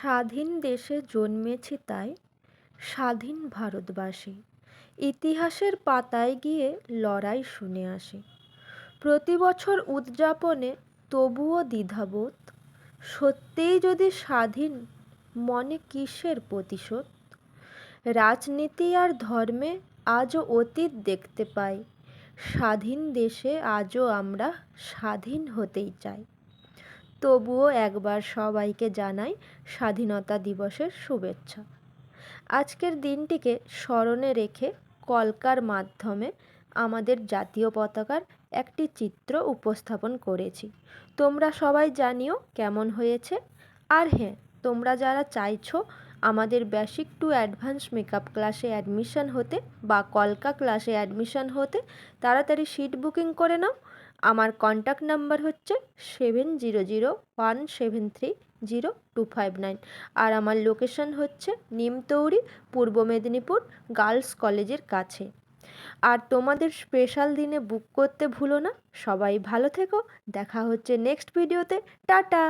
স্বাধীন দেশে জন্মেছি তাই স্বাধীন ভারতবাসী। ইতিহাসের পাতায় গিয়ে লড়াই শুনে আসি। প্রতি বছর উদযাপনে তবুও দ্বিধাবোধ। সত্যিই যদি স্বাধীন, মনে কিসের প্রতিশোধ? রাজনীতি আর ধর্মে আজও অতীত দেখতে পাই। স্বাধীন দেশে আজও আমরা স্বাধীন হতেই চাই। তবুও একবার সবাইকে জানাই স্বাধীনতা দিবসের শুভেচ্ছা। আজকের দিনটিকে স্মরণে রেখে কলকার মাধ্যমে আমাদের জাতীয় পতাকার একটি চিত্র উপস্থাপন করেছি। তোমরা সবাই জানিও কেমন হয়েছে। আর হ্যাঁ তোমরা যারা চাইছো আমাদের বেসিক টু অ্যাডভান্স মেকআপ ক্লাসে অ্যাডমিশন হতে বা কলকা ক্লাসে অ্যাডমিশন হতে, তাড়াতাড়ি সিট বুকিং করে নাও। আমার কন্ট্যাক্ট নাম্বার হচ্ছে seven zero zero one seven three zero two five nine আর আমার লোকেশন হচ্ছে নিমতৌরি পূর্ব মেদিনীপুর গার্লস কলেজের কাছে। আর তোমাদের স্পেশাল দিনে বুক করতে ভুলো না। সবাই ভালো থেকো। দেখা হচ্ছে নেক্সট ভিডিওতে টাটা!